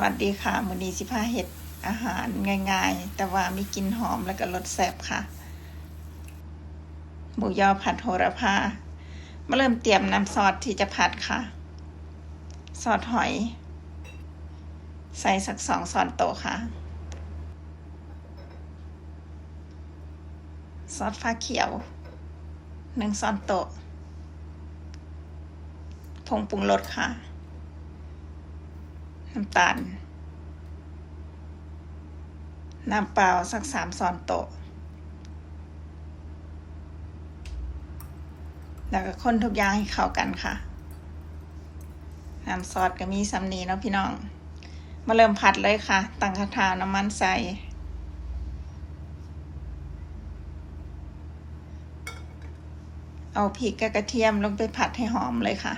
วัสดีค่ะมือนีสิพาเห็ดอาหารง่ายๆ แต่ว่ามีกลิ่นหอมแล้วก็รสแซ่บค่ะ หมูยอผัดโหระพา มาเริ่มเตรียมน้ำซอสที่จะผัดค่ะ ซอสหอย ใส่สักสองช้อนโตค่ะ ซอสฟ้าเขียวหนึ่งช้อนโตผงปรุงรสค่ะ น้ำตาล น้ำเปล่าสักสามช้อนโต๊ะ แล้วก็คนทุกอย่างให้เข้ากันค่ะ น้ำซอสก็มีสำนีเนาะพี่น้อง มาเริ่มผัดเลยค่ะ ตั้งกระทะน้ำมันใส่เอาพริกกับกระเทียมลงไปผัดให้หอมเลยค่ะ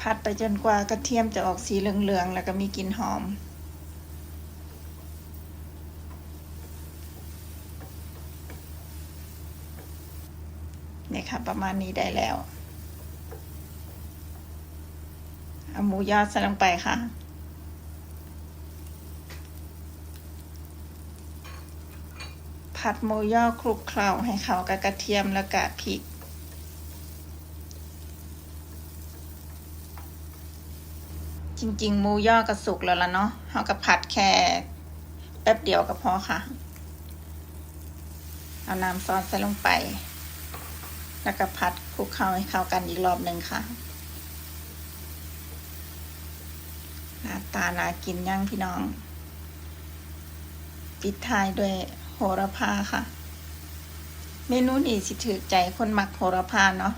ผัดไปจนกว่ากระเทียมจะออกสีเหลืองๆ แล้วก็มีกลิ่นหอม เนี่ยค่ะ ประมาณนี้ได้แล้ว เอาหมูยอใส่ลงไปค่ะผัดหมูยอคลุกเคล้าให้เข้ากับกระเทียมแล้วก็พริก จริง ๆ มูย่อก็สุกแล้วล่ะเนาะเราก็ผัดแค่แป๊บเดียวก็พอค่ะ เอาน้ำซอสใส่ลงไป แล้วก็ผัดคลุกเคล้าให้เข้ากันอีกรอบหนึ่งค่ะหน้าตาน่ากินย่างพี่น้อง ปิดท้ายด้วยโหระพาค่ะ เมนูนี้สิถือใจคนมักโหระพาเนาะ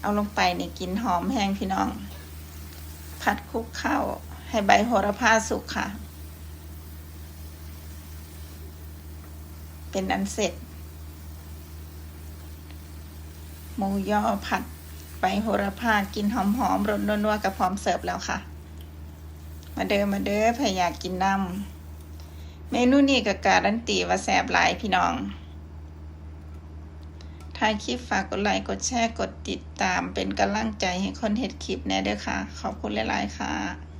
เอาลงไปนี่กินหอมแห้งพี่น้อง ผัดคลุกเข้า ให้ใบโหระพาสุกค่ะ เป็นอันเสร็จ หมูยอผัดใบโหระพากินหอมๆรสนัวๆกับพร้อมเสิร์ฟแล้วค่ะ มาเด้อมาเด้อพยายากกินน้ำเมนูนี้ก็การันตีว่าแซ่บหลายพี่น้อง ท้ายคลิปฝากกดไลค์ กดแชร์ กดติดตาม เป็นกำลังใจให้คนเห็ดคลิปแน่เด้อค่ะ ขอบคุณหลาย ๆ ค่ะ